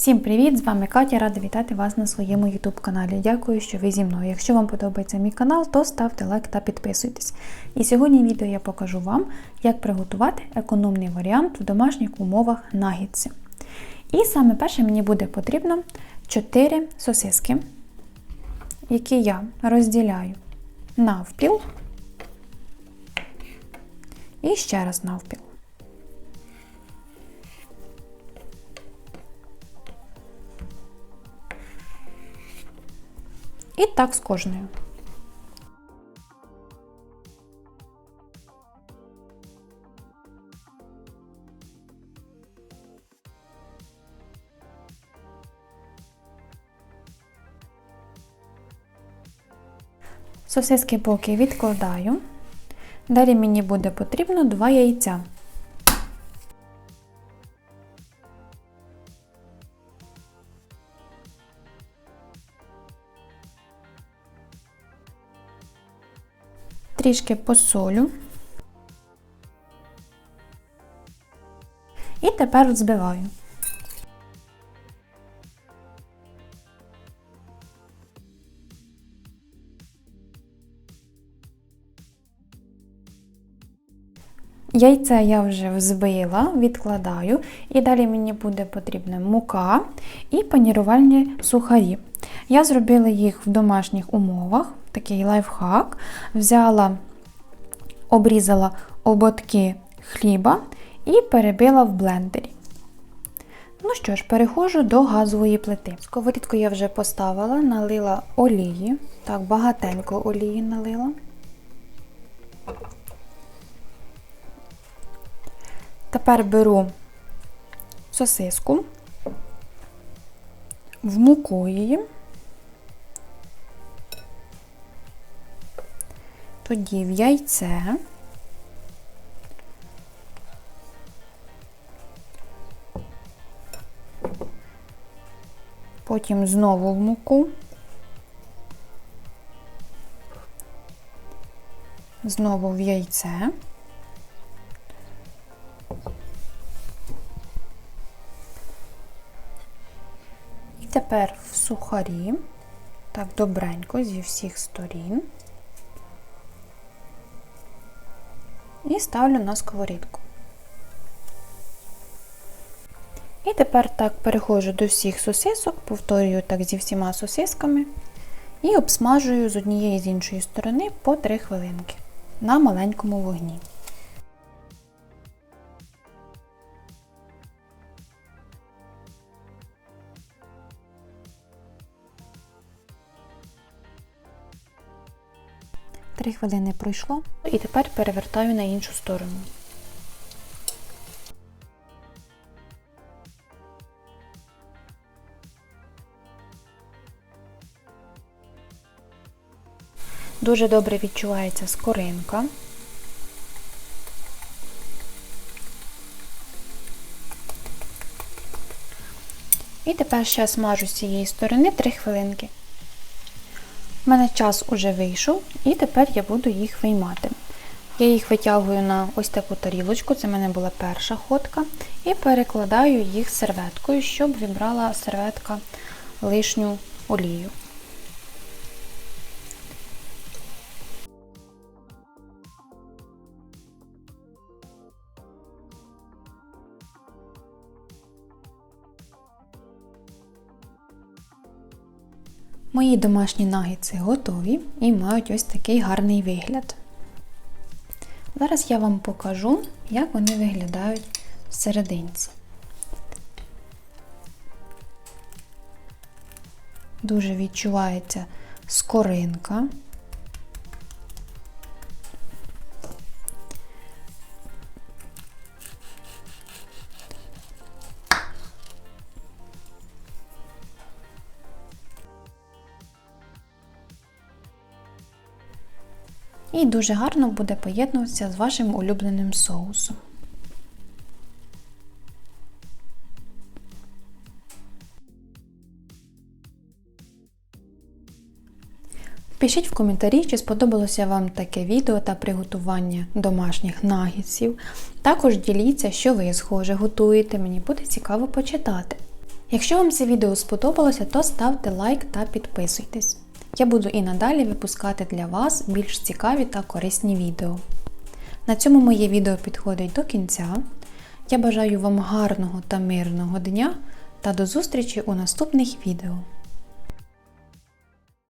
Всім привіт! З вами Катя, рада вітати вас на своєму YouTube каналі. Дякую, що ви зі мною. Якщо вам подобається мій канал, то ставте лайк та підписуйтесь. І сьогодні в відео я покажу вам, як приготувати економний варіант в домашніх умовах нагідці. І саме перше мені буде потрібно 4 сосиски, які я розділяю навпіл і ще раз навпіл. І так з кожною. Сосиски поки відкладаю. Далі мені буде потрібно 2 яйця. Трішки посолю. І тепер взбиваю. Яйце я вже взбила, відкладаю, і далі мені буде потрібна мука і панірувальні сухарі. Я зробила їх в домашніх умовах, такий лайфхак. Взяла, обрізала ободки хліба і перебила в блендері. Ну що ж, переходжу до газової плити. Сковорідку я вже поставила, налила олії. Так, багатенько олії налила. Тепер беру сосиску, в муку її. Тоді в яйце. Потім знову в муку. Знову в яйце. І тепер в сухарі, так добренько зі всіх сторін. І ставлю на сковорідку. І тепер так переходжу до всіх сосисок, повторюю так зі всіма сосисками і обсмажую з однієї і з іншої сторони по 3 хвилинки на маленькому вогні. Три хвилини пройшло, і тепер перевертаю на іншу сторону. Дуже добре відчувається скоринка. І тепер ще смажу з цієї сторони 3 хвилинки. У мене час уже вийшов, і тепер я буду їх виймати. Я їх витягую на ось таку тарілочку, це в мене була перша ходка, і перекладаю їх серветкою, щоб вібрала серветка лишню олію. Мої домашні нагідці готові і мають ось такий гарний вигляд. Зараз я вам покажу, як вони виглядають всерединці. Дуже відчувається скоринка. І дуже гарно буде поєднуватися з вашим улюбленим соусом. Пишіть в коментарі, чи сподобалося вам таке відео та приготування домашніх нагідсів. Також діліться, що ви схоже готуєте, мені буде цікаво почитати. Якщо вам це відео сподобалося, то ставте лайк та підписуйтесь. Я буду і надалі випускати для вас більш цікаві та корисні відео. На цьому моє відео підходить до кінця. Я бажаю вам гарного та мирного дня та до зустрічі у наступних відео.